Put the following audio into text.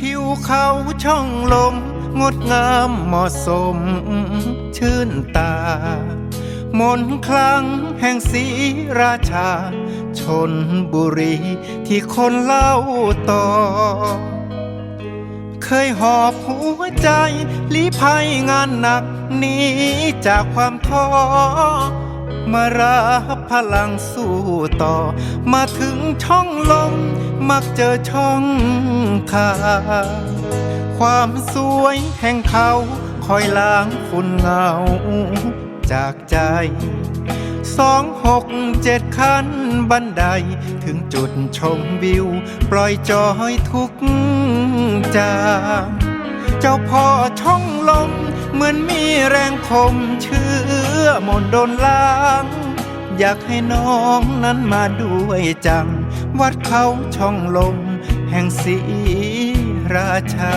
ทิวเขาช่องลม งดงามเหมาะสม ชื่นตา มนคลังแห่งศรีราชา ชนบุรีที่คนเล่าต่อ เคยหอบหัวใจลี้ภัยงานหนักหนี้จากความท้อ มารับพลังสู้ต่อ มาถึงช่องลม มักเจอช่องทางความสวยแห่งเขาคอยล้างฝุ่นเงาจากใจสองหกเจ็ดขั้นบันได ถึงจุดชมวิว ปล่อยจอยทุกจางเจ้าพ่อช่องลม เหมือนมีแรงคมเชื่อ มนต์โดนล้าง อยากให้น้องนั้นมาด้วยจัง วัดเขาช่องลม แห่งศีราชา